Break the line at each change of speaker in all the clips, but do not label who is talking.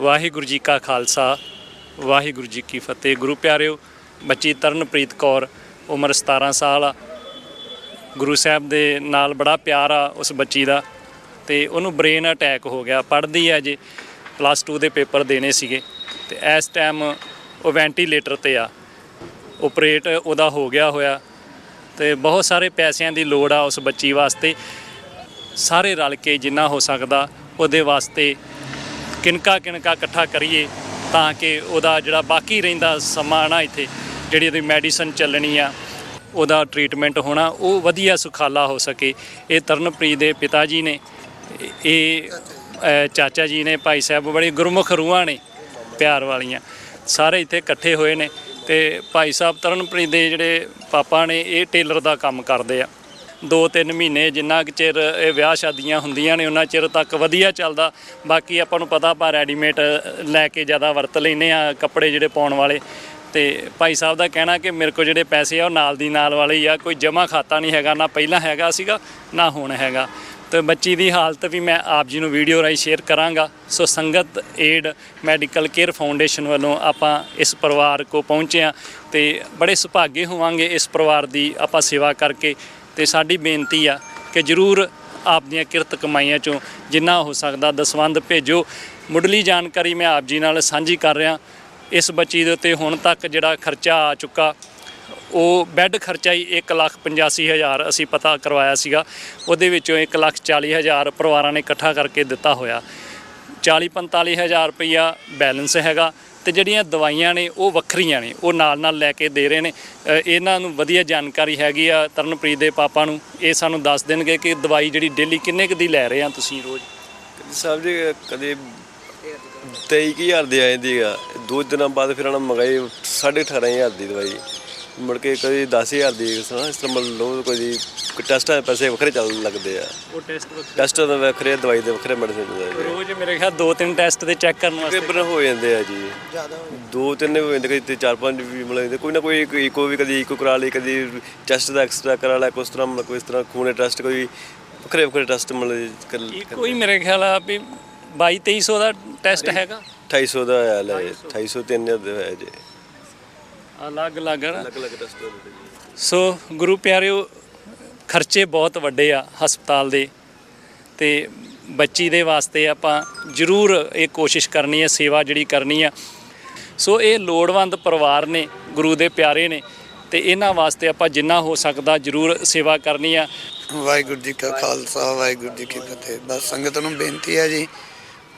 ਵਾਹਿਗੁਰੂ ਜੀ ਕਾ ਖਾਲਸਾ, ਵਾਹਿਗੁਰੂ ਜੀ ਕੀ ਫਤਿਹ। ਗੁਰੂ ਪਿਆਰਿਓ, ਬੱਚੀ ਤਰਨਪ੍ਰੀਤ ਕੌਰ, ਉਮਰ 17 ਸਾਲ ਆ। ਗੁਰੂ ਸਾਹਿਬ ਦੇ ਨਾਲ ਬੜਾ ਪਿਆਰ ਆ ਉਸ ਬੱਚੀ ਦਾ ਤੇ ਉਹਨੂੰ ਬ੍ਰੇਨ ਅਟੈਕ ਹੋ ਗਿਆ। ਪੜ੍ਹਦੀ ਹੈ ਜੇ ਪਲੱਸ 2 ਦੇ ਪੇਪਰ ਦੇਣੇ ਸੀਗੇ ਤੇ ਇਸ ਟਾਈਮ ਉਹ ਵੈਂਟੀਲੇਟਰ ਤੇ ਆ। ਆਪਰੇਟ ਉਹਦਾ ਹੋ ਗਿਆ ਹੋਇਆ ਤੇ ਬਹੁਤ ਸਾਰੇ ਪੈਸਿਆਂ ਦੀ ਲੋੜ ਆ ਉਸ ਬੱਚੀ ਵਾਸਤੇ। ਸਾਰੇ ਰਲ ਕੇ ਜਿੰਨਾ ਹੋ ਸਕਦਾ, ਉਹਦੇ ਵਾਸਤੇ ਕਿਣਕਾ ਕਿਣਕਾ ਇਕੱਠਾ ਕਰੀਏ ਤਾਂ ਕਿ ਉਹਦਾ ਜਿਹੜਾ ਬਾਕੀ ਰਹਿੰਦਾ ਸਮਾਂ ਨਾ ਇੱਥੇ, ਜਿਹੜੀ ਉਹਦੀ ਮੈਡੀਸਨ ਚੱਲਣੀ ਆ, ਉਹਦਾ ਟ੍ਰੀਟਮੈਂਟ ਹੋਣਾ, ਉਹ ਵਧੀਆ ਸੁਖਾਲਾ ਹੋ ਸਕੇ। ਇਹ ਤਰਨਪ੍ਰੀਤ ਦੇ ਪਿਤਾ ਜੀ ਨੇ ਇਹ ਚਾਚਾ ਜੀ ਨੇ, ਭਾਈ ਸਾਹਿਬ ਬੜੀ ਗੁਰਮੁਖ ਰੂਹਾਂ ਨੇ, ਪਿਆਰ ਵਾਲੀਆਂ। ਸਾਰੇ ਇੱਥੇ ਇਕੱਠੇ ਹੋਏ ਨੇ ਤੇ ਭਾਈ ਸਾਹਿਬ ਤਰਨਪ੍ਰੀਤ ਦੇ ਜਿਹੜੇ ਪਾਪਾ ਨੇ, ਇਹ ਟੇਲਰ ਦਾ ਕੰਮ ਕਰਦੇ ਆ। ਦੋ ਤਿੰਨ ਮਹੀਨੇ ਜਿੰਨਾ ਕੁ ਚਿਰ ਇਹ ਵਿਆਹ ਸ਼ਾਦੀਆਂ ਹੁੰਦੀਆਂ ਨੇ, ਉਹਨਾਂ ਚਿਰ ਤੱਕ ਵਧੀਆ ਚੱਲਦਾ। ਬਾਕੀ ਆਪਾਂ ਨੂੰ ਪਤਾ, ਆਪਾਂ ਰੈਡੀਮੇਡ ਲੈ ਕੇ ਜ਼ਿਆਦਾ ਵਰਤ ਲੈਨੇ ਆ ਕੱਪੜੇ ਜਿਹੜੇ ਪਾਉਣ ਵਾਲੇ। ਤੇ ਭਾਈ ਸਾਹਿਬ ਦਾ ਕਹਿਣਾ ਕਿ ਮੇਰੇ ਕੋਲ ਜਿਹੜੇ ਪੈਸੇ ਆ, ਉਹ ਨਾਲ ਦੀ ਨਾਲ ਵਾਲੇ ਹੀ ਆ। ਕੋਈ ਜਮਾ ਖਾਤਾ ਨਹੀਂ ਹੈਗਾ, ਨਾ ਪਹਿਲਾਂ ਹੈਗਾ ਸੀਗਾ, ਨਾ ਹੁਣ ਹੈਗਾ। ਤੇ ਬੱਚੀ ਦੀ ਹਾਲਤ ਵੀ ਮੈਂ ਆਪ ਜੀ ਨੂੰ ਵੀਡੀਓ ਰਾਹੀਂ ਸ਼ੇਅਰ ਕਰਾਂਗਾ। ਸੋ ਸੰਗਤ ਏਡ ਮੈਡੀਕਲ ਕੇਅਰ ਫਾਊਂਡੇਸ਼ਨ ਵੱਲੋਂ ਆਪਾਂ ਇਸ ਪਰਿਵਾਰ ਕੋ ਪਹੁੰਚੇ ਹਾਂ ਤੇ ਬੜੇ ਸੁਭਾਗੇ ਹੋਵਾਂਗੇ ਇਸ ਪਰਿਵਾਰ ਦੀ ਆਪਾਂ ਸੇਵਾ ਕਰਕੇ। ਤੇ ਸਾਡੀ ਬੇਨਤੀ ਆ ਕਿ ਜਰੂਰ ਆਪਦੀਆਂ ਕਿਰਤ ਕਮਾਈਆਂ ਚੋਂ ਜਿੰਨਾ ਹੋ ਸਕਦਾ ਦਸਵੰਦ ਭੇਜੋ। ਮੁੱਢਲੀ ਜਾਣਕਾਰੀ ਮੈਂ ਆਪ ਜੀ ਨਾਲ ਸਾਂਝੀ ਕਰ ਰਿਹਾ। ਇਸ ਬੱਚੀ ਦੇ ਉੱਤੇ ਹੁਣ ਤੱਕ ਜਿਹੜਾ ਖਰਚਾ ਆ ਚੁੱਕਾ, ਉਹ ਬੈੱਡ ਖਰਚਾ ਹੀ 185000 ਅਸੀਂ ਪਤਾ ਕਰਵਾਇਆ ਸੀਗਾ। ਉਹਦੇ ਵਿੱਚੋਂ 140000 ਪਰਿਵਾਰਾਂ ਨੇ ਇਕੱਠਾ ਕਰਕੇ ਦਿੱਤਾ ਹੋਇਆ। 40-45000 ਰੁਪਈਆ ਬੈਲੈਂਸ ਹੈਗਾ। ਤੇ ਜਿਹੜੀਆਂ ਦਵਾਈਆਂ ਨੇ, ਉਹ ਵੱਖਰੀਆਂ ਨੇ, ਉਹ ਨਾਲ ਨਾਲ ਲੈ ਕੇ ਦੇ ਰਹੇ ਨੇ। ਇਹਨਾਂ ਨੂੰ ਵਧੀਆ ਜਾਣਕਾਰੀ ਹੈਗੀ ਆ ਤਰਨਪ੍ਰੀਤ ਦੇ ਪਾਪਾ ਨੂੰ। ਇਹ ਸਾਨੂੰ ਦੱਸ ਦੇਣਗੇ ਕਿ ਦਵਾਈ ਜਿਹੜੀ ਡੇਲੀ ਕਿੰਨੇ ਕੁ ਦੀ ਲੈ ਰਹੇ ਆ ਤੁਸੀਂ ਰੋਜ਼?
ਸਾਹਿਬ ਜੀ, ਕਦੇ 23000 ਦੀ ਆਏ ਦੀ ਆ। ਦੋ ਦਿਨਾਂ ਬਾਅਦ ਫਿਰ ਉਹਨਾਂ ਮੰਗਾਈ 18500 ਦੀ ਦਵਾਈ। ਮੁੜ ਕੇ ਕਦੀ 10000 ਦੀ ਇਸ ਤਰ੍ਹਾਂ ਇਸ ਤਰ੍ਹਾਂ ਮਤਲਬ ਲੋ ਕੋਈ ਟੈਸਟਾਂ ਦੇ ਪੈਸੇ ਵੱਖਰੇ ਚੱਲ ਲੱਗਦੇ ਆ।
ਉਹ ਟੈਸਟ
ਟੈਸਟਾਂ ਦੇ ਵੱਖਰੇ ਦਵਾਈ ਦੇ ਵੱਖਰੇ ਮੈਡੀਸਿਨ ਦੇ
ਰੋਜ਼ ਮੇਰੇ ਖਿਆਲ ਦੋ ਤਿੰਨ ਟੈਸਟ ਦੇ ਚੈੱਕ ਕਰਨ ਵਾਸਤੇ।
ਤਕਰੀਬਨ ਹੋ ਜਾਂਦੇ ਆ ਜੀ। ਦੋ ਤਿੰਨ ਹੋ ਜਾਂਦੇ ਕਦੀ ਤੇ ਚਾਰ ਪੰਜ ਵੀ ਮਿਲ ਜਾਂਦੇ। ਕੋਈ ਨਾ ਕੋਈ ਇੱਕ ਇੱਕੋ ਵੀ ਕਦੀ ਇੱਕੋ ਕਰਾ ਲਈ ਕਦੀ ਚੈਸਟ ਦਾ ਐਕਸਟਰਾ ਕਰਾ ਲਿਆ ਕੋਈ ਇਸ ਤਰ੍ਹਾਂ ਮਤਲਬ ਕੋਈ ਇਸ ਤਰ੍ਹਾਂ ਖੂਨੇ ਟੈਸਟ ਕੋਈ ਵੱਖਰੇ ਵੱਖਰੇ ਟੈਸਟ ਮਤਲਬ ਕਰ
ਇੱਕੋ ਹੀ ਮੇਰੇ ਖਿਆਲ ਆ ਵੀ 22 2300 ਦਾ ਟੈਸਟ ਹੈਗਾ।
250 ਦਾ ਆਇਆ ਲੈ 250 ਤਿੰਨ ਦਾ ਹੋਇਆ ਜੀ।
ਅਲੱਗ-ਅਲੱਗ ਨਾ?
ਅਲੱਗ ਅਲੱਗ ਟੈਸਟ ਹੁੰਦੇ ਜੀ।
ਸੋ ਗੁਰੂ ਪਿਆਰਿਓ ਖਰਚੇ ਬਹੁਤ ਵੱਡੇ ਆ ਹਸਪਤਾਲ ਦੇ ਤੇ ਬੱਚੀ ਦੇ ਵਾਸਤੇ ਆਪਾਂ ਜ਼ਰੂਰ ਇਹ ਕੋਸ਼ਿਸ਼ ਕਰਨੀ ਹੈ ਸੇਵਾ ਜਿਹੜੀ ਕਰਨੀ ਆ। ਸੋ ਇਹ ਲੋੜਵੰਦ ਪਰਿਵਾਰ ਨੇ ਗੁਰੂ ਦੇ ਪਿਆਰੇ ਨੇ ਤੇ ਇਹਨਾਂ ਵਾਸਤੇ ਆਪਾਂ ਜਿੰਨਾ ਹੋ ਸਕਦਾ ਜ਼ਰੂਰ ਸੇਵਾ ਕਰਨੀ ਆ।
ਵਾਹਿਗੁਰੂ ਜੀ ਕਾ ਖਾਲਸਾ ਵਾਹਿਗੁਰੂ ਜੀ ਕੀ ਫਤਿਹ। ਬਸ ਸੰਗਤ ਨੂੰ ਬੇਨਤੀ ਹੈ ਜੀ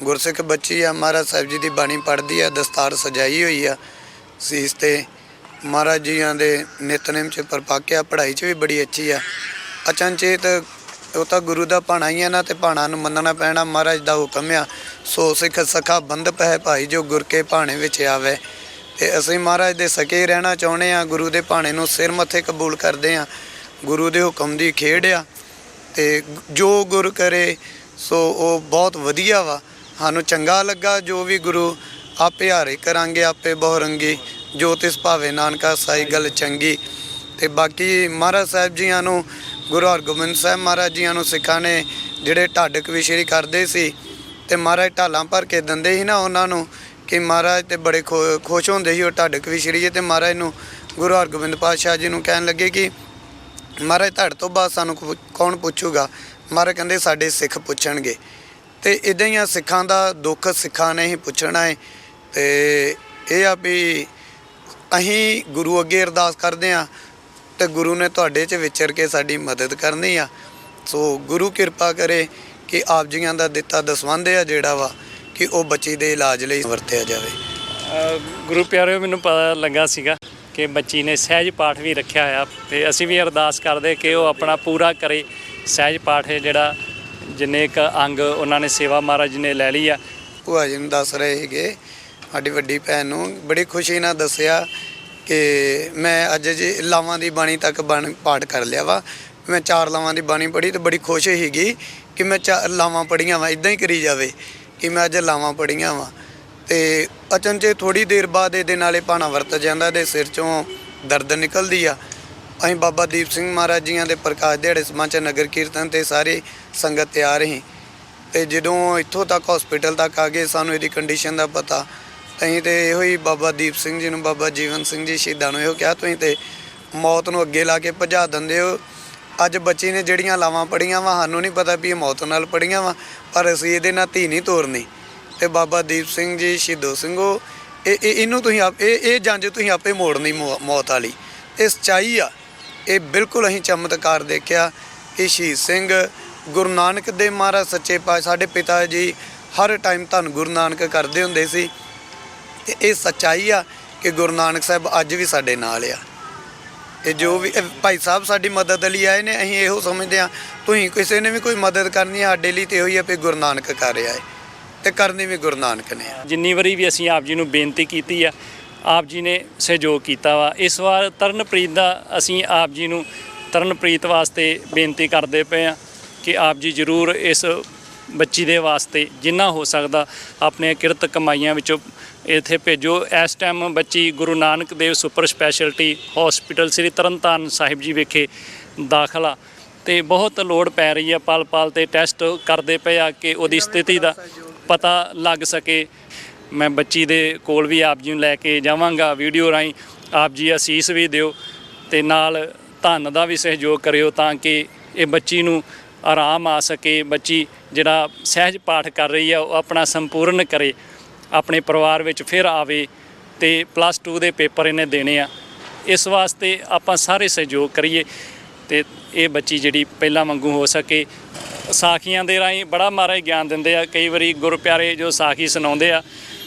ਗੁਰਸਿੱਖ ਬੱਚੀ ਆ ਮਹਾਰਾਜ ਸਾਹਿਬ ਜੀ ਦੀ ਬਾਣੀ ਪੜ੍ਹਦੀ ਆ ਦਸਤਾਰ ਸਜਾਈ ਹੋਈ ਆ ਸੀਸ ਤੇ। ਮਹਾਰਾਜ ਜੀਆਂ ਦੇ ਨਿਤਨੇਮ ਚ ਪਰਪਾਕਿਆ, ਪੜ੍ਹਾਈ ਚ ਵੀ ਬੜੀ ਅੱਛੀ ਆ। ਅਚਨਚੇਤ ਉਹ ਤਾਂ ਗੁਰੂ ਦਾ ਭਾਣਾ ਹੀ ਆ ਨਾ ਤੇ ਭਾਣਾ ਨੂੰ ਮੰਨਣਾ ਪੈਣਾ, ਮਹਾਰਾਜ ਦਾ ਹੁਕਮ ਆ। ਸੋ ਸਿੱਖ ਸਖਾ ਬੰਦਪ ਹੈ ਭਾਈ ਜੋ ਗੁਰ ਕੇ ਭਾਣੇ ਵਿੱਚ ਆਵੇ। ਤੇ ਅਸੀਂ ਮਹਾਰਾਜ ਦੇ ਸਕੇ ਰਹਿਣਾ ਚਾਹੁੰਦੇ ਆ, ਗੁਰੂ ਦੇ ਭਾਣੇ ਨੂੰ ਸਿਰ ਮੱਥੇ ਕਬੂਲ ਕਰਦੇ ਆ। ਗੁਰੂ ਦੇ ਹੁਕਮ ਦੀ ਖੇਡ ਆ ਤੇ ਜੋ ਗੁਰ ਕਰੇ, ਸੋ ਉਹ ਬਹੁਤ ਵਧੀਆ ਵਾ। ਸਾਨੂੰ ਚੰਗਾ ਲੱਗਾ ਜੋ ਵੀ ਗੁਰੂ ਆਪੇ ਹਾਰੇ ਕਰਾਂਗੇ, ਆਪੇ ਬਹੁਰੰਗੀ। ਜੋ ਤਿਸ ਭਾਵੇ ਨਾਨਕਾ ਸਾਈ ਗੱਲ ਚੰਗੀ। ਤੇ ਬਾਕੀ ਮਹਾਰਾਜ ਸਾਹਿਬ ਜੀਆਂ ਨੂੰ, ਗੁਰੂ ਹਰਗੋਬਿੰਦ ਸਾਹਿਬ ਮਹਾਰਾਜ ਜੀਆਂ ਨੂੰ ਸਿੱਖਾਂ ਨੇ ਜਿਹੜੇ ਢਾਡਕ ਵਿਸ਼ਰੀ ਕਰਦੇ ਸੀ ਤੇ ਮਹਾਰਾਜ ਢਾਲਾਂ ਭਰ ਕੇ ਦਿੰਦੇ ਸੀ ਨਾ ਉਹਨਾਂ ਨੂੰ ਕਿ ਮਹਾਰਾਜ ਤੇ ਬੜੇ ਖੁ- ਖੁਸ਼ ਹੁੰਦੇ ਸੀ ਉਹ ਢਾਡਕ ਵਿਸ਼ਰੀਏ ਤੇ ਮਹਾਰਾਜ ਨੂੰ ਗੁਰੂ ਹਰਗੋਬਿੰਦ ਪਾਤਸ਼ਾਹ ਜੀ ਨੂੰ ਕਹਿਣ ਲੱਗੇ ਕਿ ਮਹਾਰਾਜ ਤੁਹਾਡੇ ਤੋਂ ਬਾਅਦ ਸਾਨੂੰ ਕੌਣ ਪੁੱਛੂਗਾ? ਮਹਾਰਾਜ ਕਹਿੰਦੇ ਸਾਡੇ ਸਿੱਖ ਪੁੱਛਣਗੇ। ਤੇ ਇਦਾਂ ਹੀ ਆ, ਸਿੱਖਾਂ ਦਾ ਦੁੱਖ ਸਿੱਖਾਂ ਨੇ ਹੀ ਪੁੱਛਣਾ ਹੈ ਤੇ ਇਹ ਆ ਵੀ ਅਸੀਂ ਗੁਰੂ ਅੱਗੇ ਅਰਦਾਸ ਕਰਦੇ ਆ ਤੇ ਗੁਰੂ ਨੇ ਤੁਹਾਡੇ 'ਚ ਵਿਚਰ ਕੇ ਸਾਡੀ ਮਦਦ ਕਰਨੀ ਆ। ਸੋ ਗੁਰੂ ਕਿਰਪਾ ਕਰੇ ਕਿ ਆਪ ਜੀਆਂ ਦਾ ਦਿੱਤਾ ਦਸਵੰਧ ਆ ਜਿਹੜਾ ਵਾ ਕਿ ਉਹ ਬੱਚੀ ਦੇ ਇਲਾਜ ਲਈ ਵਰਤਿਆ ਜਾਵੇ।
ਗੁਰੂ ਪਿਆਰਿਓ ਮੈਨੂੰ ਪਤਾ ਲੱਗਾ ਸੀਗਾ ਕਿ ਬੱਚੀ ਨੇ ਸਹਿਜ ਪਾਠ ਵੀ ਰੱਖਿਆ ਹੋਇਆ ਤੇ ਅਸੀਂ ਵੀ ਅਰਦਾਸ ਕਰਦੇ ਕਿ ਉਹ ਆਪਣਾ ਪੂਰਾ ਕਰੇ। ਸਹਿਜ ਪਾਠ ਹੈ ਜਿਹੜਾ ਜਿੰਨੇ ਕ ਅੰਗ ਉਹਨਾਂ ਨੇ ਸੇਵਾ ਮਹਾਰਾਜ ਨੇ ਲੈ ਲਈ ਆ।
ਭੂਆ ਜੀ ਨੂੰ ਦੱਸ ਰਹੇ ਸੀਗੇ ਸਾਡੀ ਵੱਡੀ ਭੈਣ ਨੂੰ ਬੜੀ ਖੁਸ਼ੀ ਨਾਲ ਦੱਸਿਆ ਕਿ ਮੈਂ ਅੱਜ ਜੀ ਲਾਵਾਂ ਦੀ ਬਾਣੀ ਤੱਕ ਬਾਣੀ ਪਾਠ ਕਰ ਲਿਆ ਵਾ। ਮੈਂ ਚਾਰ ਲਾਵਾਂ ਦੀ ਬਾਣੀ ਪੜ੍ਹੀ ਤੇ ਬੜੀ ਖੁਸ਼ ਸੀਗੀ ਕਿ ਮੈਂ ਚਾਰ ਲਾਵਾਂ ਪੜ੍ਹੀਆਂ ਵਾ ਇਦਾਂ ਹੀ ਕਰੀ ਜਾਵੇ ਕਿ ਮੈਂ ਅੱਜ ਲਾਵਾਂ ਪੜ੍ਹੀਆਂ ਵਾ। ਤੇ ਅਚਨਚੇ ਥੋੜੀ ਦੇਰ ਬਾਅਦ ਇਹਦੇ ਨਾਲੇ ਪਾਣਾ ਵਰਤ ਜਾਂਦਾ ਇਹਦੇ ਸਿਰ ਚੋਂ ਦਰਦ ਨਿਕਲਦੀ ਆ। ਅਸੀਂ ਬਾਬਾ ਦੀਪ ਸਿੰਘ ਮਹਾਰਾਜ ਜੀਆਂ ਦੇ ਪ੍ਰਕਾਸ਼ ਦਿਹਾੜੇ ਸਮਾਂ ਚ ਨਗਰ ਕੀਰਤਨ ਤੇ ਸਾਰੇ ਸੰਗਤ ਤਿਆਰ ਹੀ ਤੇ ਜਦੋਂ ਇੱਥੋਂ ਤੱਕ ਹਸਪੀਟਲ ਤੱਕ ਆ ਗਏ, ਸਾਨੂੰ ਇਹਦੀ ਕੰਡੀਸ਼ਨ ਦਾ ਪਤਾ ਅਸੀਂ ਤੇ ਇਹੋ ਹੀ ਬਾਬਾ ਦੀਪ ਸਿੰਘ ਜੀ ਨੂੰ, ਬਾਬਾ ਜੀਵਨ ਸਿੰਘ ਜੀ ਸ਼ਹੀਦਾਂ ਨੂੰ ਇਹੋ ਕਿਹਾ, ਤੁਸੀਂ ਤੇ ਮੌਤ ਨੂੰ ਅੱਗੇ ਲਾ ਕੇ ਭਜਾ ਦਿੰਦੇ ਹੋ। ਅੱਜ ਬੱਚੀ ਨੇ ਜਿਹੜੀਆਂ ਲਾਵਾਂ ਪੜੀਆਂ ਵਾ, ਸਾਨੂੰ ਨਹੀਂ ਪਤਾ ਵੀ ਇਹ ਮੌਤ ਨਾਲ ਪੜੀਆਂ ਵਾ, ਪਰ ਅਸੀਂ ਇਹਦੇ ਨਾਲ ਧੀ ਨਹੀਂ ਤੋਰਨੀ। ਤੇ ਬਾਬਾ ਦੀਪ ਸਿੰਘ ਜੀ, ਸ਼ਹੀਦੋ ਸਿੰਘੋ, ਇਹ, ਇਹ- ਇਹਨੂੰ ਤੁਸੀਂ ਆਪ, ਇਹ ਇਹ ਜੰਜ ਤੁਸੀਂ ਆਪੇ ਮੋੜਨੀ ਮੌਤ ਵਾਲੀ। ਇਹ ਸਚਾਈ ਆ। ਇਹ ਬਿਲਕੁਲ ਅਸੀਂ ਚਮਤਕਾਰ ਦੇਖਿਆ ਕਿ ਸ਼ਹੀਦ ਸਿੰਘ ਗੁਰੂ ਨਾਨਕ ਦੇ ਮਹਾਰਾਜ ਸੱਚੇ ਪਾਤਸ਼ਾਹ, ਸਾਡੇ ਪਿਤਾ ਜੀ ਹਰ ਟਾਈਮ ਧੰਨ ਗੁਰੂ ਨਾਨਕ ਕਰਦੇ ਹੁੰਦੇ ਸੀ। ਤੇ ਇਹ ਸੱਚਾਈ ਆ ਕਿ ਗੁਰੂ ਨਾਨਕ ਸਾਹਿਬ ਅੱਜ ਵੀ ਸਾਡੇ ਨਾਲ ਆ। ਇਹ ਜੋ ਵੀ, ਇਹ ਭਾਈ ਸਾਹਿਬ ਸਾਡੀ ਮਦਦ ਲਈ ਆਏ ਨੇ, ਅਸੀਂ ਇਹੋ ਸਮਝਦੇ ਆ ਤੁਸੀਂ ਕਿਸੇ ਨੇ ਵੀ ਕੋਈ ਮਦਦ ਕਰਨੀ ਆ, ਸਾਡੇ ਲਈ ਤੇ ਇਹੋ ਹੀ ਆ ਵੀ ਗੁਰੂ ਨਾਨਕ ਕਰ ਰਿਹਾ ਹੈ ਤੇ ਕਰਨੀ ਵੀ ਗੁਰੂ ਨਾਨਕ ਨੇ।
ਜਿੰਨੀ ਵਾਰੀ ਵੀ ਅਸੀਂ ਆਪ ਜੀ ਨੂੰ ਬੇਨਤੀ ਕੀਤੀ ਆ, ਆਪ ਜੀ ਨੇ ਸਹਿਯੋਗ ਕੀਤਾ ਵਾ। ਇਸ ਵਾਰ ਤਰਨਪ੍ਰੀਤ ਦਾ ਅਸੀਂ ਆਪ ਜੀ ਨੂੰ ਤਰਨਪ੍ਰੀਤ ਵਾਸਤੇ ਬੇਨਤੀ ਕਰਦੇ ਪਏ ਆ ਕਿ ਆਪ ਜੀ ਜ਼ਰੂਰ ਇਸ ਬੱਚੀ ਦੇ ਵਾਸਤੇ ਜਿੰਨਾ ਹੋ ਸਕਦਾ, ਆਪਣੇ ਕਿਰਤ ਕਮਾਈਆਂ ਵਿੱਚੋਂ ਇੱਥੇ ਭੇਜੋ। ਇਸ ਟਾਈਮ ਬੱਚੀ Guru Nanak Dev super speciality hospital Sri Tarn Taran Sahib ji ਵਿਖੇ ਦਾਖਲਾ ਤੇ ਬਹੁਤ ਲੋੜ ਪੈ ਰਹੀ ਹੈ ਪਲ ਪਲ ਤੇ ਟੈਸਟ ਕਰਦੇ ਪਏ ਆ ਕਿ ਉਹਦੀ ਸਥਿਤੀ ਦਾ ਪਤਾ ਲੱਗ ਸਕੇ। ਮੈਂ ਬੱਚੀ ਦੇ ਕੋਲ ਵੀ ਆਪ ਜੀ ਨੂੰ ਲੈ ਕੇ ਜਾਵਾਂਗਾ ਵੀਡੀਓ ਰਾਹੀਂ। ਆਪ ਜੀ ਅਸੀਸ ਵੀ ਦਿਓ ਤੇ ਨਾਲ ਧਨ ਦਾ ਵੀ ਸਹਿਯੋਗ ਕਰਿਓ ਤਾਂ ਕਿ ਇਹ ਬੱਚੀ ਨੂੰ ਆਰਾਮ ਆ ਸਕੇ, ਬੱਚੀ ਜਿਹੜਾ ਸਹਿਜ ਪਾਠ ਕਰ ਰਹੀ ਆ, ਉਹ ਆਪਣਾ ਸੰਪੂਰਨ ਕਰੇ, ਆਪਣੇ ਪਰਿਵਾਰ ਵਿੱਚ ਫਿਰ ਆਵੇ ਤੇ ਪਲੱਸ 2 ਦੇ ਪੇਪਰ ਇਹਨੇ ਦੇਣੇ ਆ। ਇਸ ਵਾਸਤੇ ਆਪਾਂ ਸਾਰੇ ਸਹਿਯੋਗ ਕਰੀਏ ਤੇ ਇਹ ਬੱਚੀ ਜਿਹੜੀ ਪਹਿਲਾਂ ਵਾਂਗੂ ਹੋ ਸਕੇ। ਸਾਖੀਆਂ ਦੇ ਰਾਹੀਂ ਬੜਾ ਮਾਰਾ ਗਿਆਨ ਦਿੰਦੇ ਆ। ਕਈ ਵਾਰੀ ਗੁਰਪਿਆਰੇ ਜੋ ਸਾਖੀ ਸੁਣਾਉਂਦੇ ਆ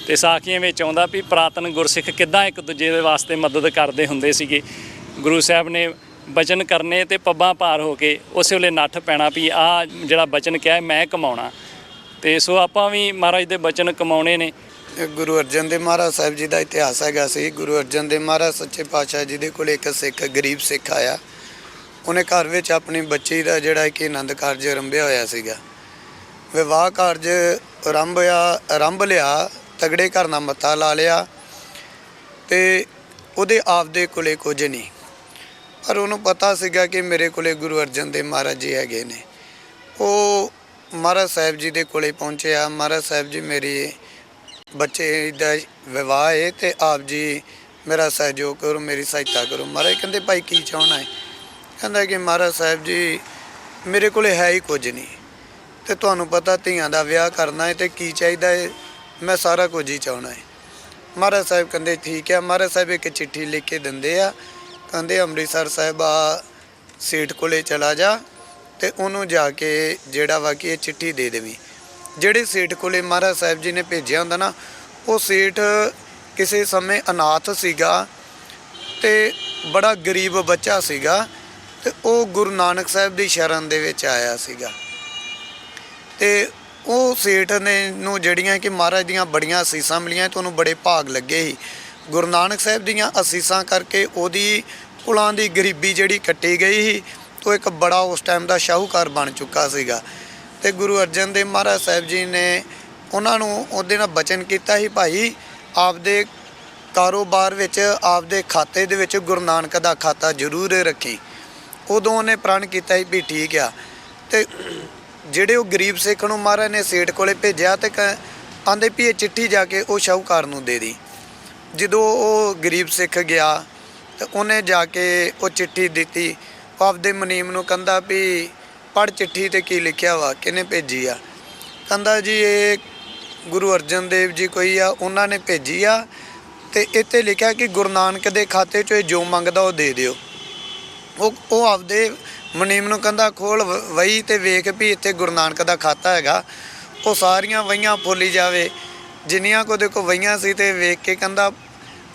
ਤੇ ਸਾਖੀਆਂ ਵਿੱਚ ਆਉਂਦਾ ਵੀ ਪ੍ਰਾਤਨ ਗੁਰਸਿੱਖ ਕਿੱਦਾਂ ਇੱਕ ਦੂਜੇ ਦੇ ਵਾਸਤੇ ਮਦਦ ਕਰਦੇ ਹੁੰਦੇ ਸੀਗੇ। ਗੁਰੂ ਸਾਹਿਬ ਨੇ ਬਚਨ ਕਰਨੇ ਤੇ ਪੱਬਾਂ ਭਾਰ ਹੋ ਕੇ ਉਸੇ ਵੇਲੇ ਨੱਠ ਪੈਣਾ ਵੀ ਆ ਜਿਹੜਾ ਬਚਨ ਕਿਹਾ ਮੈਂ ਕਮਾਉਣਾ। ਤੇ ਸੋ ਆਪਾਂ ਵੀ ਮਹਾਰਾਜ ਦੇ ਬਚਨ ਕਮਾਉਣੇ ਨੇ।
ਗੁਰੂ ਅਰਜਨ ਦੇਵ ਮਹਾਰਾਜ ਸਾਹਿਬ ਜੀ ਦਾ ਇਤਿਹਾਸ ਹੈਗਾ ਸੀ। ਗੁਰੂ ਅਰਜਨ ਦੇਵ ਮਹਾਰਾਜ ਸੱਚੇ ਪਾਤਸ਼ਾਹ ਜੀ ਦੇ ਕੋਲ ਇੱਕ ਸਿੱਖ, ਗਰੀਬ ਸਿੱਖ ਆਇਆ। ਉਹਨੇ ਘਰ ਵਿੱਚ ਆਪਣੀ ਬੱਚੀ ਦਾ ਜਿਹੜਾ ਕਿ ਆਨੰਦ ਕਾਰਜ ਆਰੰਭਿਆ ਹੋਇਆ ਸੀਗਾ। ਵਿਵਾਹ ਕਾਰਜ ਆਰੰਭਿਆ ਆਰੰਭ ਲਿਆ, ਤਗੜੇ ਘਰ ਨਾਲ ਮੱਥਾ ਲਾ ਲਿਆ ਤੇ ਉਹਦੇ ਆਪਦੇ ਕੋਲੇ ਕੁਝ ਨਹੀਂ। ਪਰ ਉਹਨੂੰ ਪਤਾ ਸੀਗਾ ਕਿ ਮੇਰੇ ਕੋਲੇ ਗੁਰੂ ਅਰਜਨ ਦੇਵ ਮਹਾਰਾਜ ਜੀ ਹੈਗੇ ਨੇ। ਉਹ ਮਹਾਰਾਜ ਸਾਹਿਬ ਜੀ ਦੇ ਕੋਲੇ ਪਹੁੰਚਿਆ ਮਹਾਰਾਜ ਸਾਹਿਬ ਜੀ ਮੇਰੀ ਬੱਚੇ ਦਾ ਵਿਵਾਹ ਹੈ ਤੇ ਆਪ ਜੀ ਮੇਰਾ ਸਹਿਯੋਗ ਕਰੋ, ਮੇਰੀ ਸਹਾਇਤਾ ਕਰੋ। ਮਹਾਰਾਜ ਕਹਿੰਦੇ, ਭਾਈ ਕੀ ਚਾਹਣਾ ਹੈ ਕਹਿੰਦਾ ਕਿ ਮਹਾਰਾਜ ਸਾਹਿਬ ਜੀ, ਮੇਰੇ ਕੋਲੇ ਹੈ ਹੀ ਕੁਝ ਨਹੀਂ। ਤੇ ਤੁਹਾਨੂੰ ਪਤਾ ਧੀਆਂ ਦਾ ਵਿਆਹ ਕਰਨਾ ਹੈ ਤੇ ਕੀ ਚਾਹੀਦਾ ਹੈ ਮੈਂ ਸਾਰਾ ਕੁਝ ਹੀ ਚਾਹਣਾ ਹੈ ਮਹਾਰਾਜ ਸਾਹਿਬ ਕਹਿੰਦੇ, ਠੀਕ ਹੈ ਮਹਾਰਾਜ ਸਾਹਿਬ ਇੱਕ ਚਿੱਠੀ ਲਿਖ ਕੇ ਦਿੰਦੇ ਆ। ਕਹਿੰਦੇ ਅੰਮ੍ਰਿਤਸਰ ਸਾਹਿਬ ਆ, ਸੇਠ ਕੋਲੇ ਚਲਾ ਜਾ ਤੇ ਉਹਨੂੰ ਜਾ ਕੇ ਜਿਹੜਾ ਵਾ ਕਿ ਇਹ ਚਿੱਠੀ ਦੇ ਦੇਵੀ। ਜਿਹੜੇ ਸੇਠ ਕੋਲੇ ਮਹਾਰਾਜ ਸਾਹਿਬ ਜੀ ਨੇ ਭੇਜਿਆ ਹੁੰਦਾ ਨਾ, ਉਹ ਸੇਠ ਕਿਸੇ ਸਮੇਂ ਅਨਾਥ ਸੀਗਾ ਤੇ ਬੜਾ ਗਰੀਬ ਬੱਚਾ ਸੀਗਾ ਤੇ ਉਹ ਗੁਰੂ ਨਾਨਕ ਸਾਹਿਬ ਦੀ ਸ਼ਰਨ ਦੇ ਵਿੱਚ ਆਇਆ ਸੀਗਾ। ਤੇ ਉਹ ਸੇਠ ਨੇ ਨੂੰ ਜਿਹੜੀਆਂ ਕਿ ਮਹਾਰਾਜ ਦੀਆਂ ਬੜੀਆਂ ਅਸੀਸਾਂ ਮਿਲੀਆਂ ਤੇ ਉਹਨੂੰ ਬੜੇ ਭਾਗ ਲੱਗੇ ਸੀ। ਗੁਰੂ ਨਾਨਕ ਸਾਹਿਬ ਦੀਆਂ ਅਸੀਸਾਂ ਕਰਕੇ ਉਹਦੀ ਕੁਲਾਂ ਦੀ ਗਰੀਬੀ ਜਿਹੜੀ ਕੱਟੀ ਗਈ ਸੀ, ਉਹ ਇੱਕ ਬੜਾ ਉਸ ਟਾਈਮ ਦਾ ਸ਼ਾਹੂਕਾਰ ਬਣ ਚੁੱਕਾ ਸੀਗਾ। ਤੇ ਗੁਰੂ ਅਰਜਨ ਦੇਵ ਮਹਾਰਾਜ ਸਾਹਿਬ ਜੀ ਨੇ ਉਹਨਾਂ ਨੂੰ ਉਹਦੇ ਨਾਲ ਬਚਨ ਕੀਤਾ ਸੀ, ਭਾਈ ਆਪਦੇ ਕਾਰੋਬਾਰ ਵਿੱਚ, ਆਪਦੇ ਖਾਤੇ ਦੇ ਵਿੱਚ ਗੁਰੂ ਨਾਨਕ ਦਾ ਖਾਤਾ ਜ਼ਰੂਰ ਰੱਖੀ। ਉਦੋਂ ਉਹਨੇ ਪ੍ਰਣ ਕੀਤਾ ਸੀ ਵੀ ਠੀਕ ਆ। ਤੇ ਜਿਹੜੇ ਉਹ ਗਰੀਬ ਸਿੱਖ ਨੂੰ ਮਹਾਰਾਜ ਨੇ ਸੇਠ ਕੋਲੇ ਭੇਜਿਆ ਤੇ ਆਂਦੇ ਵੀ ਇਹ ਚਿੱਠੀ ਜਾ ਕੇ ਉਹ ਸ਼ਾਹੂਕਾਰ ਨੂੰ ਦੇ ਦੀ। ਜਦੋਂ ਉਹ ਗਰੀਬ ਸਿੱਖ ਗਿਆ ਤੇ ਉਹਨੇ ਜਾ ਕੇ ਉਹ ਚਿੱਠੀ ਦਿੱਤੀ। ਉਹ ਆਪਦੇ ਮੁਨੀਮ ਨੂੰ ਕਹਿੰਦਾ ਵੀ ਪੜ ਚਿੱਠੀ ਤੇ ਕੀ ਲਿਖਿਆ ਵਾ, ਕਿਹਨੇ ਭੇਜੀ ਆ? ਕਹਿੰਦਾ ਜੀ, ਇਹ ਗੁਰੂ ਅਰਜਨ ਦੇਵ ਜੀ ਕੋਈ ਆ, ਉਹਨਾਂ ਨੇ ਭੇਜੀ ਆ ਤੇ ਇੱਥੇ ਲਿਖਿਆ ਕਿ ਗੁਰੂ ਨਾਨਕ ਦੇ ਖਾਤੇ 'ਚੋਂ ਇਹ ਜੋ ਮੰਗਦਾ ਉਹ ਦੇ ਦਿਓ। ਉਹ ਉਹ ਆਪਦੇ ਮਨੀਮ ਨੂੰ ਕਹਿੰਦਾ, ਖੋਲ ਵ- ਵਹੀ ਤੇ ਵੇਖ ਵੀ ਇੱਥੇ ਗੁਰੂ ਨਾਨਕ ਦਾ ਖਾਤਾ ਹੈਗਾ। ਉਹ ਸਾਰੀਆਂ ਵਹੀਆਂ ਫੋਲੀ ਜਾਵੇ। ਜਿੰਨੀਆਂ ਕੋ ਦੇਖੋ ਵਹੀਆਂ ਸੀ ਤੇ ਵੇਖ ਕੇ ਕਹਿੰਦਾ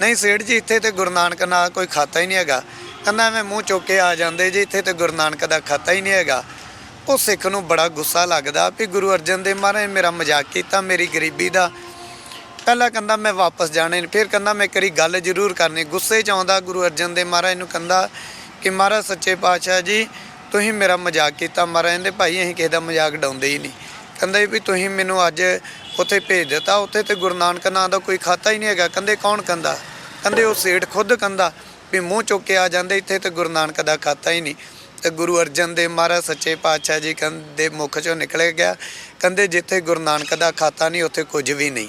ਨਹੀਂ, ਸੇਠ ਜੀ, ਇੱਥੇ ਤੇ ਗੁਰੂ ਨਾਨਕ ਨਾਲ ਕੋਈ ਖਾਤਾ ਹੀ ਨਹੀਂ ਹੈਗਾ। ਕਹਿੰਦਾ, ਐਵੇਂ ਮੂੰਹ ਚੁੱਕ ਕੇ ਆ ਜਾਂਦੇ ਜੀ, ਇੱਥੇ ਤੇ ਗੁਰੂ ਨਾਨਕ ਦਾ ਖਾਤਾ ਹੀ ਨਹੀਂ ਹੈਗਾ। ਉਹ ਸਿੱਖ ਨੂੰ ਬੜਾ ਗੁੱਸਾ ਲੱਗਦਾ ਵੀ ਗੁਰੂ ਅਰਜਨ ਦੇਵ ਮਹਾਰਾਜ ਮੇਰਾ ਮਜ਼ਾਕ ਕੀਤਾ, ਮੇਰੀ ਗਰੀਬੀ ਦਾ। ਪਹਿਲਾਂ ਕਹਿੰਦਾ, ਮੈਂ ਵਾਪਸ ਜਾਣੇ ਨਹੀਂ। ਫਿਰ ਕਹਿੰਦਾ, ਮੈਂ ਕਰੀ ਗੱਲ ਜ਼ਰੂਰ ਕਰਨੀ। ਗੁੱਸੇ 'ਚ ਆਉਂਦਾ ਗੁਰੂ ਅਰਜਨ ਦੇਵ ਮਹਾਰਾਜ ਨੂੰ ਕਹਿੰਦਾ ਕਿ, ਮਹਾਰਾਜ, ਸੱਚੇ ਪਾਤਸ਼ਾਹ ਜੀ, ਤੁਸੀਂ ਮੇਰਾ ਮਜ਼ਾਕ ਕੀਤਾ ਮਹਾਰਾਜ ਕਹਿੰਦੇ ਭਾਈ ਅਸੀਂ ਕਿਸੇ ਦਾ ਮਜ਼ਾਕ ਡਾਉਂਦੇ ਹੀ ਨਹੀਂ। ਕਹਿੰਦਾ ਵੀ ਤੁਸੀਂ ਮੈਨੂੰ ਅੱਜ ਉੱਥੇ ਭੇਜ ਦਿੱਤਾ, ਉੱਥੇ ਤੇ ਗੁਰੂ ਨਾਨਕ ਨਾਂ ਦਾ ਕੋਈ ਖਾਤਾ ਹੀ ਨਹੀਂ ਹੈਗਾ। ਕਹਿੰਦੇ, ਕੌਣ ਕਹਿੰਦਾ? ਕਹਿੰਦੇ ਉਹ ਸੇਠ ਖੁਦ ਕਹਿੰਦਾ ਵੀ ਮੂੰਹ ਚੁੱਕ ਕੇ ਆ ਜਾਂਦੇ ਇੱਥੇ ਤੇ ਗੁਰੂ ਨਾਨਕ ਦਾ ਖਾਤਾ ਹੀ ਨਹੀਂ। ਤੇ ਗੁਰੂ ਅਰਜਨ ਦੇਵ ਮਹਾਰਾਜ ਸੱਚੇ ਪਾਤਸ਼ਾਹ ਜੀ ਕਹਿੰਦੇ ਮੁਖ ਚੋਂ ਨਿਕਲ ਗਿਆ। ਕਹਿੰਦੇ ਜਿੱਥੇ ਗੁਰੂ ਨਾਨਕ ਦਾ ਖਾਤਾ ਨਹੀਂ ਉੱਥੇ ਕੁਝ ਵੀ ਨਹੀਂ।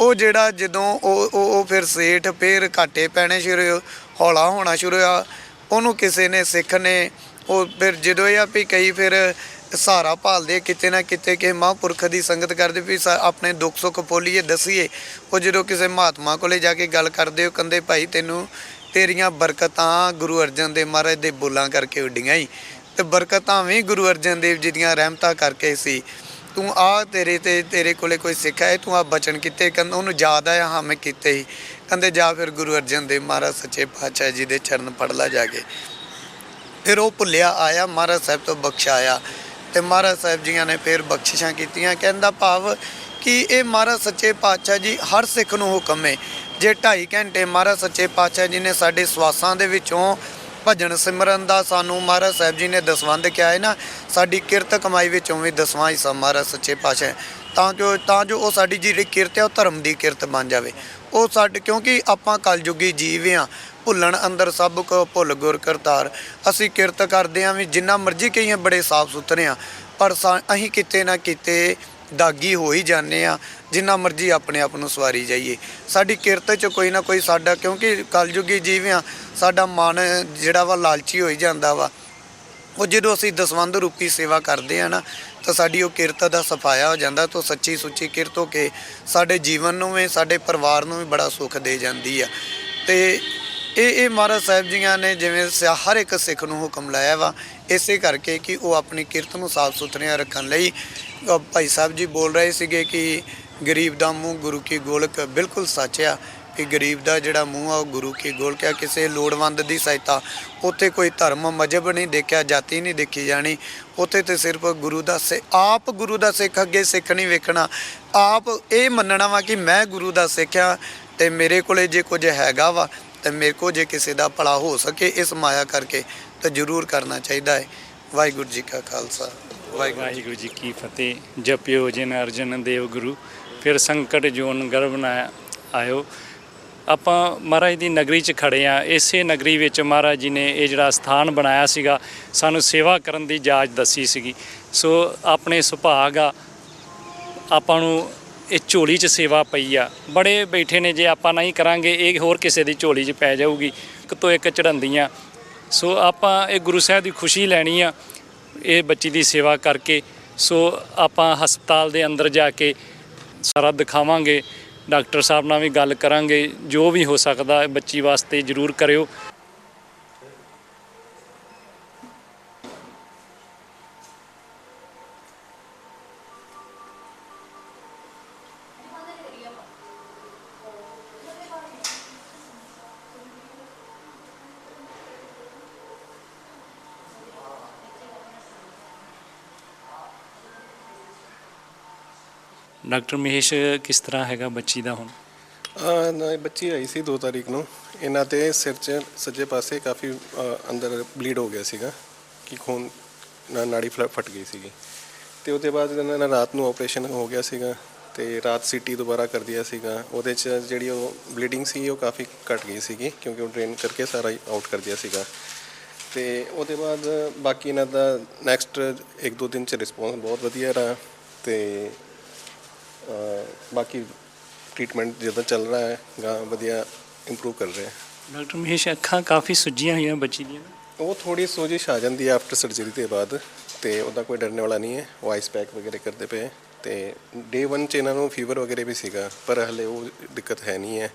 ਉਹ ਜਿਹੜਾ ਜਦੋਂ ਉਹ ਉਹ ਫਿਰ ਸੇਠ ਫਿਰ ਘਾਟੇ ਪੈਣੇ ਸ਼ੁਰੂ ਹੋਏ, ਹੌਲਾ ਹੋਣਾ ਸ਼ੁਰੂ ਹੋਇਆ। ਉਹਨੂੰ ਕਿਸੇ ਨੇ ਸਿੱਖ ਨੇ ਉਹ ਫਿਰ ਜਦੋਂ ਇਹ ਆ ਵੀ ਕਈ ਫਿਰ ਸਹਾਰਾ ਭਾਲਦੇ ਕਿਤੇ ਨਾ ਕਿਤੇ ਕਿ ਮਹਾਂਪੁਰਖ ਦੀ ਸੰਗਤ ਕਰਦੇ ਵੀ ਸਾ- ਆਪਣੇ ਦੁੱਖ ਸੁੱਖ ਫੋਲੀਏ ਦਸੀਏ। ਉਹ ਜਦੋਂ ਕਿਸੇ ਮਹਾਤਮਾ ਕੋਲੇ ਜਾ ਕੇ ਗੱਲ ਕਰਦੇ, ਉਹ ਕਹਿੰਦੇ, ਭਾਈ ਤੈਨੂੰ ਤੇਰੀਆਂ ਬਰਕਤਾਂ ਗੁਰੂ ਅਰਜਨ ਦੇਵ ਮਹਾਰਾਜ ਦੇ ਬੋਲਾਂ ਕਰਕੇ ਉੱਡੀਆਂ ਹੀ ਤੇ ਬਰਕਤਾਂ ਵੀ ਗੁਰੂ ਅਰਜਨ ਦੇਵ ਜੀ ਦੀਆਂ ਰਹਿਮਤਾਂ ਕਰਕੇ ਸੀ। ਤੂੰ ਆ ਤੇਰੇ ਤੇ, ਤੇਰੇ ਕੋਲੇ ਕੋਈ ਸਿੱਖ ਹੈ ਤੂੰ ਆ ਬਚਨ ਕੀਤੇ, ਕਹਿੰਦਾ, ਉਹਨੂੰ ਯਾਦ ਆਇਆ, ਹਾਂ, ਮੈਂ ਕੀਤੇ ਹੀ ਕਹਿੰਦੇ, ਜਾ ਫਿਰ ਗੁਰੂ ਅਰਜਨ ਦੇਵ ਮਹਾਰਾਜ ਸੱਚੇ ਪਾਤਸ਼ਾਹ ਜੀ ਦੇ ਚਰਨ ਪੜ ਲਾ ਜਾ ਕੇ। ਫਿਰ ਉਹ ਭੁੱਲਿਆ, ਆਇਆ, ਮਹਾਰਾਜ ਸਾਹਿਬ ਤੋਂ ਬਖਸ਼ਾਇਆ। ਤੇ ਮਹਾਰਾਜ ਸਾਹਿਬ ਜੀਆਂ ਨੇ ਫਿਰ ਬਖਸ਼ਿਸ਼ਾਂ ਕੀਤੀਆਂ। ਕਹਿੰਦਾ ਭਾਵ ਕਿ ਇਹ ਮਹਾਰਾਜ ਸੱਚੇ ਪਾਤਸ਼ਾਹ ਜੀ ਹਰ ਸਿੱਖ ਨੂੰ ਹੁਕਮ ਹੈ ਜੇ 2.5 ਘੰਟੇ ਮਹਾਰਾਜ ਸੱਚੇ ਪਾਤਸ਼ਾਹ ਜੀ ਨੇ ਸਾਡੇ ਸਵਾਸਾਂ ਦੇ ਵਿੱਚੋਂ ਭਜਨ ਸਿਮਰਨ ਦਾ ਸਾਨੂੰ ਮਹਾਰਾਜ ਸਾਹਿਬ ਜੀ ਨੇ ਦਸਵੰਧ ਕਿਹਾ ਹੈ ਨਾ, ਸਾਡੀ ਕਿਰਤ ਕਮਾਈ ਵਿੱਚੋਂ ਵੀ ਦਸਵਾਂ ਹਿੱਸਾ ਮਹਾਰਾਜ ਸੱਚੇ ਪਾਤਸ਼ਾਹ ਤਾਂ ਜੋ ਤਾਂ ਜੋ ਉਹ ਸਾਡੀ ਜਿਹੜੀ ਕਿਰਤ ਹੈ ਉਹ ਧਰਮ ਦੀ ਕਿਰਤ ਬਣ ਜਾਵੇ। ਉਹ ਸਾਡੇ, ਕਿਉਂਕਿ ਆਪਾਂ ਕਲਯੁਗੀ ਜੀਵ ਆ ਭੁੱਲਣ ਅੰਦਰ ਸਭ ਕੋ ਭੁੱਲ ਗੁਰ ਕਰਤਾਰ। ਅਸੀਂ ਕਿਰਤ ਕਰਦੇ ਆਂ ਵੀ ਜਿੰਨਾ ਮਰਜ਼ੀ ਕਹੀਏ ਬੜੇ ਸਾਫ਼ ਸੁਥਰੇ ਆ ਪਰ ਸਾ- ਅਸੀਂ ਕਿਤੇ ਨਾ ਕਿਤੇ ਦਾਗੀ ਹੋ ਹੀ ਜਾਂਦੇ ਆ ਜਿੰਨਾ ਮਰਜ਼ੀ ਆਪਣੇ ਆਪ ਨੂੰ ਸਵਾਰੀ ਜਾਈਏ। ਸਾਡੀ ਕਿਰਤ 'ਚ ਕੋਈ ਨਾ ਕੋਈ ਸਾਡਾ, ਕਿਉਂਕਿ ਕਲਯੁਗੀ ਜੀਵ ਆ ਸਾਡਾ ਮਨ ਜਿਹੜਾ ਵਾ ਲਾਲਚੀ ਹੋਈ ਜਾਂਦਾ ਵਾ। ਉਹ ਜਦੋਂ ਅਸੀਂ ਦਸਵੰਧ ਰੂਪੀ ਸੇਵਾ ਕਰਦੇ ਆ ਨਾ ਤਾਂ ਸਾਡੀ ਉਹ ਕਿਰਤ ਦਾ ਸਫਾਇਆ ਹੋ ਜਾਂਦਾ ਤਾਂ ਸੱਚੀ ਸੁੱਚੀ ਕਿਰਤ ਹੋ ਕੇ ਸਾਡੇ ਜੀਵਨ ਨੂੰ ਵੀ, ਸਾਡੇ ਪਰਿਵਾਰ ਨੂੰ ਵੀ ਬੜਾ ਸੁੱਖ ਦੇ ਜਾਂਦੀ ਆ। ਤੇ ਇਹ ਇਹ ਮਹਾਰਾਜ ਸਾਹਿਬ ਜੀਆਂ ਨੇ ਜਿਵੇਂ ਸਿਆ- ਹਰ ਇੱਕ ਸਿੱਖ ਨੂੰ ਹੁਕਮ ਲਾਇਆ ਵਾ, ਇਸੇ ਕਰਕੇ ਕਿ ਉਹ ਆਪਣੀ ਕਿਰਤ ਨੂੰ ਸਾਫ਼ ਸੁਥਰਿਆਂ ਰੱਖਣ ਲਈ ਭਾਈ ਸਾਹਿਬ ਜੀ ਬੋਲ ਰਹੇ ਸੀਗੇ ਕਿ ਗਰੀਬ ਦਾ ਮੂੰਹ ਗੁਰੂ ਕੀ ਗੋਲਕ ਬਿਲਕੁਲ ਸੱਚ ਆ। ਕਿ ਗਰੀਬ ਦਾ ਜਿਹੜਾ ਮੂੰਹ ਆ ਉਹ ਗੁਰੂ ਕੀ ਗੋਲਕਿਆ ਕਿਸੇ ਲੋੜਵੰਦ ਦੀ ਸਹਾਇਤਾ। ਉੱਥੇ ਕੋਈ ਧਰਮ ਮਜਬ ਨਹੀਂ ਦੇਖਿਆ, ਜਾਤੀ ਨਹੀਂ ਦੇਖੀ ਜਾਣੀ। ਉੱਥੇ ਤੇ ਸਿਰਫ ਗੁਰੂ ਦਾ ਸੇ, ਆਪ ਗੁਰੂ ਦਾ ਸਿੱਖ, ਅੱਗੇ ਸਿੱਖ ਨਹੀਂ ਵੇਖਣਾ। ਆਪ ਇਹ ਮੰਨਣਾ ਵਾ ਕਿ ਮੈਂ ਗੁਰੂ ਦਾ ਸਿੱਖ ਸਿੱਖਿਆ ਤੇ ਮੇਰੇ ਕੋਲੇ ਜੇ ਕੁਝ ਹੈਗਾ ਵਾ, ਤੇ ਮੇਰੇ ਕੋ ਜੇ ਕਿਸੇ ਦਾ ਭਲਾ ਹੋ ਸਕੇ ਇਸ ਮਾਇਆ ਕਰਕੇ ਤਾਂ ਜ਼ਰੂਰ ਕਰਨਾ ਚਾਹੀਦਾ ਹੈ। ਵਾਹਿਗੁਰੂ ਜੀ ਕਾ ਖਾਲਸਾ। ਵਾਹਿਗੁਰੂ
ਵਾਹਿਗੁਰੂ ਜੀ ਕੀ ਫਤਿਹ। ਜਪਿਓ ਜਿਨ ਅਰਜਨ ਦੇਵ ਗੁਰੂ, ਫਿਰ ਸੰਕਟ ਜੋਨ ਗਰਭ ਨਾ ਆਇਓ। ਆਪਾਂ ਮਹਾਰਾਜ ਦੀ ਨਗਰੀ 'ਚ ਖੜੇ ਆ। ਇਸੇ ਨਗਰੀ ਵਿੱਚ ਮਹਾਰਾਜ ਜੀ ਨੇ ਇਹ ਜਿਹੜਾ ਸਥਾਨ ਬਣਾਇਆ ਸੀਗਾ, ਸਾਨੂੰ ਸੇਵਾ ਕਰਨ ਦੀ ਜਾਚ ਦੱਸੀ ਸੀਗੀ। ਸੋ ਆਪਣੇ ਸੁਭਾਗ ਆ, ਆਪਾਂ ਨੂੰ ਇਹ ਝੋਲੀ 'ਚ ਸੇਵਾ ਪਈ ਆ। ਬੜੇ ਬੈਠੇ ਨੇ, ਜੇ ਆਪਾਂ ਨਹੀਂ ਕਰਾਂਗੇ, ਇਹ ਹੋਰ ਕਿਸੇ ਦੀ ਝੋਲੀ 'ਚ ਪੈ ਜਾਊਗੀ ਇੱਕ ਤੋਂ ਇੱਕ ਚੜੰਦੀਆਂ ਸੋ ਆਪਾਂ ਇਹ ਗੁਰੂ ਸਾਹਿਬ ਦੀ ਖੁਸ਼ੀ ਲੈਣੀ ਆ, ਇਹ ਬੱਚੀ ਦੀ ਸੇਵਾ ਕਰਕੇ। ਸੋ ਆਪਾਂ ਹਸਪਤਾਲ ਦੇ ਅੰਦਰ ਜਾ ਕੇ ਸਾਰਾ ਦਿਖਾਵਾਂਗੇ। ਡਾਕਟਰ ਸਾਹਿਬ ਨਾਲ ਵੀ ਗੱਲ ਕਰਾਂਗੇ ਜੋ ਵੀ ਹੋ ਸਕਦਾ ਬੱਚੀ ਵਾਸਤੇ ਜ਼ਰੂਰ ਕਰਿਓ। ਡਾਕਟਰ ਮਹੇਸ਼ ਕਿਸ ਤਰ੍ਹਾਂ ਹੈਗਾ ਬੱਚੀ ਦਾ ਹੁਣ?
ਆ ਨਾ ਇਹ ਬੱਚੀ ਆਈ ਸੀ 2 ਤਾਰੀਖ ਨੂੰ। ਇਹਨਾਂ ਤੇ ਸਿਰ 'ਚ ਸੱਜੇ ਪਾਸੇ ਕਾਫੀ ਅ, ਅੰਦਰ ਬਲੀਡ ਹੋ ਗਿਆ ਸੀਗਾ ਕਿ ਖੂਨ ਨਾ ਨਾੜੀ ਫਲ- ਫਟ ਗਈ ਸੀਗੀ। ਤੇ ਉਹਦੇ ਬਾਅਦ ਇਹਨਾਂ ਦਾ ਰਾਤ ਨੂੰ ਆਪਰੇਸ਼ਨ ਹੋ ਗਿਆ ਸੀਗਾ ਤੇ ਰਾਤ ਸੀਟੀ ਦੁਬਾਰਾ ਕਰ ਦਿਆ ਸੀਗਾ। ਉਹਦੇ 'ਚ ਜਿਹੜੀ ਉਹ ਬਲੀਡਿੰਗ ਸੀ ਉਹ ਕਾਫੀ ਘਟ ਗਈ ਸੀਗੀ ਕਿਉਂਕਿ ਉਹ ਡਰੇਨ ਕਰਕੇ ਸਾਰਾ ਹੀ ਆਊਟ ਕਰ ਦਿਆ ਸੀਗਾ। ਤੇ ਉਹਦੇ ਬਾਅਦ ਬਾਕੀ ਇਹਨਾਂ ਦਾ ਨੈਕਸਟ ਇੱਕ ਦੋ ਦਿਨ ਚ ਰਿਸਪੌਂਸ ਬਹੁਤ ਵਧੀਆ ਰਹਾ ਤੇ ਬਾਕੀ ਟ੍ਰੀਟਮੈਂਟ ਜਿੱਦਾਂ ਚੱਲ ਰਿਹਾ ਹੈ ਗਾ ਵਧੀਆ ਇੰਪਰੂਵ ਕਰ ਰਿਹਾ ਹੈ।
ਡਾਕਟਰ ਮਹੇਸ਼ ਅੱਖਾਂ ਕਾਫੀ ਸੁੱਜੀਆਂ ਹੋਈਆਂ ਬੱਚੀ ਦੀਆਂ।
ਉਹ ਥੋੜੀ ਸੋਜਿਸ਼ ਆ ਜਾਂਦੀ ਹੈ ਆਫਟਰ ਸਰਜਰੀ ਦੇ ਬਾਅਦ ਤੇ ਉਹਦਾ ਕੋਈ ਡਰਨੇ ਵਾਲਾ ਨਹੀਂ ਹੈ ਉਹ ਆਈਸ ਪੈਕ ਵਗੈਰੇ ਕਰਦੇ ਪਏ ਤੇ ਡੇ 1 ਚ ਇਹਨਾਂ ਨੂੰ ਫੀਵਰ ਵਗੈਰੇ ਵੀ ਸੀਗਾ ਪਰ ਹਲੇ ਉਹ ਦਿੱਕਤ ਹੈ ਨਹੀਂ ਹੈ।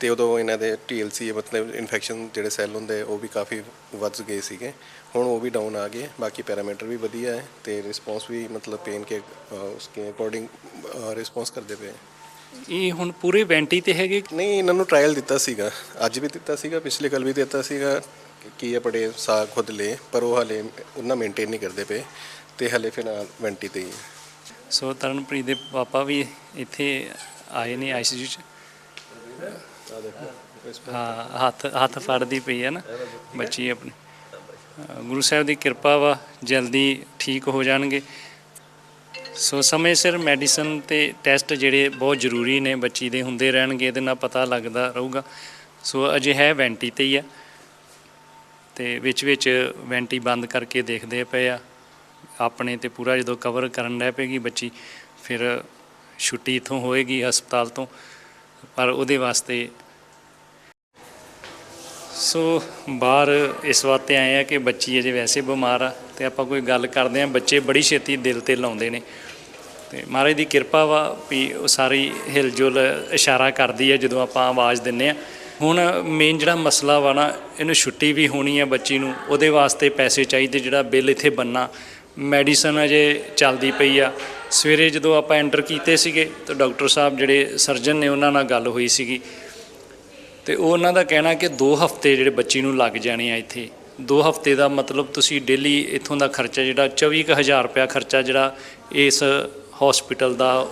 ਤੇ ਉਦੋਂ ਇਹਨਾਂ ਦੇ TLC ਮਤਲਬ ਇਨਫੈਕਸ਼ਨ ਜਿਹੜੇ ਸੈੱਲ ਹੁੰਦੇ ਉਹ ਵੀ ਕਾਫੀ ਵੱਧ ਗਏ ਸੀਗੇ। ਹੁਣ ਉਹ ਵੀ ਡਾਊਨ ਆ ਗਏ ਬਾਕੀ ਪੈਰਾਮੀਟਰ ਵੀ ਵਧੀਆ ਹੈ ਤੇ ਰਿਸਪੌਂਸ ਵੀ ਮਤਲਬ ਪੇਨ ਕੇ ਉਸਕੇ ਅਕੋਰਡਿੰਗ ਰਿਸਪੌਂਸ ਕਰਦੇ ਪਏ
ਇਹ ਹੁਣ ਪੂਰੇ ਵੈਂਟੀ ਤੇ ਹੈਗੇ?
ਨਹੀਂ ਇਹਨਾਂ ਨੂੰ ਟ੍ਰਾਇਲ ਦਿੱਤਾ ਸੀਗਾ। ਅੱਜ ਵੀ ਦਿੱਤਾ ਸੀਗਾ ਪਿਛਲੇ ਕੱਲ ਵੀ ਦਿੱਤਾ ਸੀਗਾ ਕਿ ਇਹ ਬੜੇ ਸਾਹ ਖੁਦ ਲੈ ਪਰ ਉਹ ਹਲੇ ਉਹਨਾਂ ਮੇਨਟੇਨ ਨਹੀਂ ਕਰਦੇ ਪਏ ਤੇ ਹਲੇ ਫਿਲਹਾਲ ਵੈਂਟੀ ਤੇ ਹੀ ਹੈ।
ਸੋ ਤਰਨਪ੍ਰੀਤ ਦੇ ਪਾਪਾ ਵੀ ਇੱਥੇ ਆਏ ਨੇ ਆਈਸੀਯੂ ਚ। ਹਾਂ, ਹੱਥ ਹੱਥ ਫੜਦੀ ਪਈ ਹੈ ਨਾ, ਬੱਚੀ ਆਪਣੀ। ਗੁਰੂ ਸਾਹਿਬ ਦੀ ਕਿਰਪਾ ਵਾ, ਜਲਦੀ ਠੀਕ ਹੋ ਜਾਣਗੇ। ਸੋ ਸਮੇਂ ਸਿਰ ਮੈਡੀਸਨ ਤੇ ਟੈਸਟ ਜਿਹੜੇ ਬਹੁਤ ਜ਼ਰੂਰੀ ਨੇ, ਬੱਚੀ ਦੇ ਹੁੰਦੇ ਰਹਿਣਗੇ, ਇਹਦੇ ਨਾਲ ਪਤਾ ਲੱਗਦਾ ਰਹੂਗਾ। ਸੋ ਅਜੇ ਹੈ ਵੈਂਟੀ ਤੇ ਹੀ ਆ। ਤੇ ਵਿੱਚ ਵਿੱਚ ਵੈਂਟੀ ਬੰਦ ਕਰਕੇ ਦੇਖਦੇ ਪਏ ਆ। ਆਪਣੇ ਤੇ ਪੂਰਾ ਜਦੋਂ ਕਵਰ ਕਰਨ ਲੱਗ ਪਏਗੀ ਬੱਚੀ, ਫਿਰ ਛੁੱਟੀ ਇਥੋਂ ਹੋਏਗੀ ਹਸਪਤਾਲ ਤੋਂ। ਪਰ ਉਹਦੇ ਵਾਸਤੇ ਸੋ ਬਾਹਰ ਇਸ ਵਾਸਤੇ ਆਏ ਆ ਕਿ ਬੱਚੀ ਅਜੇ ਵੈਸੇ ਬਿਮਾਰ ਆ ਤੇ ਆਪਾਂ ਕੋਈ ਗੱਲ ਕਰਦੇ ਆ ਬੱਚੇ ਬੜੀ ਛੇਤੀ ਦਿਲ ਤੇ ਲਾਉਂਦੇ ਨੇ। ਤੇ ਮਹਾਰਾਜ ਦੀ ਕਿਰਪਾ ਵਾ ਵੀ ਉਹ ਸਾਰੀ ਹਿਲਜੁਲ ਇਸ਼ਾਰਾ ਕਰਦੀ ਹੈ ਜਦੋਂ ਆਪਾਂ ਆਵਾਜ਼ ਦਿੰਨੇ ਆ। ਹੁਣ ਮੇਨ ਜਿਹੜਾ ਮਸਲਾ ਵਾ ਨਾ, ਇਹਨੂੰ ਛੁੱਟੀ ਵੀ ਹੋਣੀ ਹੈ ਬੱਚੀ ਨੂੰ। ਉਹਦੇ ਵਾਸਤੇ ਪੈਸੇ ਚਾਹੀਦੇ ਜਿਹੜਾ ਬਿੱਲ ਇੱਥੇ ਬੰਨਾ। ਮੈਡੀਸਨ ਅਜੇ ਚੱਲਦੀ ਪਈ ਆ। ਸਵੇਰੇ ਜਦੋਂ ਆਪਾਂ ਐਂਟਰ ਕੀਤੇ ਸੀਗੇ ਤਾਂ ਡਾਕਟਰ ਸਾਹਿਬ ਜਿਹੜੇ ਸਰਜਨ ਨੇ ਉਹਨਾਂ ਨਾਲ ਗੱਲ ਹੋਈ ਸੀਗੀ। ਤੇ ਉਹ ਉਹਨਾਂ ਦਾ ਕਹਿਣਾ ਕਿ 2 ਹਫ਼ਤੇ ਜਿਹੜੇ ਬੱਚੀ ਨੂੰ ਲੱਗ ਜਾਣੇ ਆ ਇੱਥੇ। 2 ਹਫ਼ਤੇ ਦਾ ਮਤਲਬ ਤੁਸੀਂ ਡੇਲੀ ਇੱਥੋਂ ਦਾ ਖਰਚਾ ਜਿਹੜਾ 24000 ਰੁਪਇਆ ਖਰਚਾ ਜਿਹੜਾ ਇਸ ਹਸਪੀਟਲ ਦਾ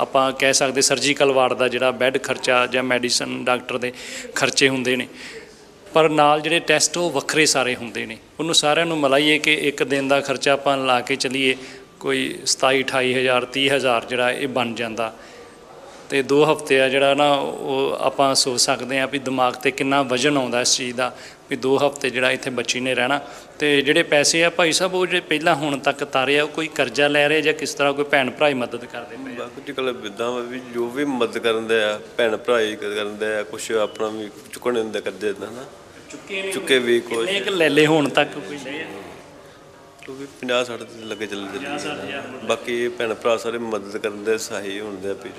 ਆਪਾਂ ਕਹਿ ਸਕਦੇ ਸਰਜੀਕਲ ਵਾਰਡ ਦਾ ਜਿਹੜਾ ਬੈੱਡ ਖਰਚਾ ਜਾਂ ਮੈਡੀਸਨ ਡਾਕਟਰ ਦੇ ਖਰਚੇ ਹੁੰਦੇ ਨੇ। ਪਰ ਨਾਲ ਜਿਹੜੇ ਟੈਸਟ ਉਹ ਵੱਖਰੇ ਸਾਰੇ ਹੁੰਦੇ ਨੇ। ਉਹਨੂੰ ਸਾਰਿਆਂ ਨੂੰ ਮਲਾਈਏ ਕਿ ਇੱਕ ਦਿਨ ਦਾ ਖਰਚਾ ਆਪਾਂ ਲਾ ਕੇ ਚਲੀਏ। ਕੋਈ 27 28000 30000 ਜਿਹੜਾ ਇਹ ਬਣ ਜਾਂਦਾ। ਤੇ 2 ਹਫ਼ਤੇ ਆ ਜਿਹੜਾ ਨਾ ਉਹ ਆਪਾਂ ਸੋਚ ਸਕਦੇ ਆ ਵੀ ਦਿਮਾਗ ਤੇ ਕਿੰਨਾ ਵਜਨ ਆਉਂਦਾ ਇਸ ਚੀਜ਼ ਦਾ ਵੀ 2 ਹਫ਼ਤੇ ਜਿਹੜਾ ਇੱਥੇ ਬੱਚੀ ਨੇ ਰਹਿਣਾ। ਤੇ ਜਿਹੜੇ ਪੈਸੇ ਆ ਭਾਈ ਸਾਹਿਬ ਉਹ ਜਿਹੜੇ ਪਹਿਲਾਂ ਹੁਣ ਤੱਕ ਤਾਰੇ ਆ ਉਹ ਕੋਈ ਕਰਜ਼ਾ ਲੈ ਰਹੇ ਜਾਂ ਕਿਸ ਤਰ੍ਹਾਂ ਕੋਈ ਭੈਣ ਭਰਾ ਹੀ ਮਦਦ ਕਰਦੇ ਪਏ ਆ?
ਬਾਕੀ ਟਿਕਲ ਇਦਾਂ ਵਾ ਜੋ ਵੀ ਮਦਦ ਕਰਨ ਦੇ ਆ ਭੈਣ ਭਰਾ ਹੀ ਕਰਨ ਦੇ ਆ ਕੁਝ ਆਪਣਾ ਵੀ ਚੁੱਕਣ ਦਿੰਦੇ ਕਰਦੇ ਨਾ
ਚੁੱਕੇ
ਵੀ ਕੁਝ
ਕਿੰਨੇ ਕੁ ਲੈ ਲਏ ਹੁਣ ਤੱਕ ਕੋਈ ਆ?
ਉਹ ਵੀ 50 60 ਦੇ ਲੱਗੇ ਚੱਲਦੇ ਨੇ ਬਾਕੀ ਭੈਣ ਭਰਾ ਸਾਰੇ ਮਦਦ ਕਰਨ ਦੇ ਸਹਾਈ ਹੁੰਦੇ ਆ ਵੀ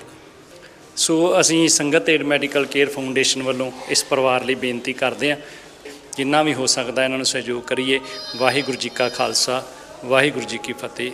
ਸੋ ਅਸੀਂ ਸੰਗਤ ਏਡ ਮੈਡੀਕਲ ਕੇਅਰ ਫਾਊਂਡੇਸ਼ਨ ਵੱਲੋਂ ਇਸ ਪਰਿਵਾਰ ਲਈ ਬੇਨਤੀ ਕਰਦੇ ਹਾਂ ਜਿੰਨਾ ਵੀ ਹੋ ਸਕਦਾ ਇਹਨਾਂ ਨੂੰ ਸਹਿਯੋਗ ਕਰੀਏ। ਵਾਹਿਗੁਰੂ ਜੀ ਕਾ ਖਾਲਸਾ ਵਾਹਿਗੁਰੂ ਜੀ ਕੀ ਫਤਿਹ।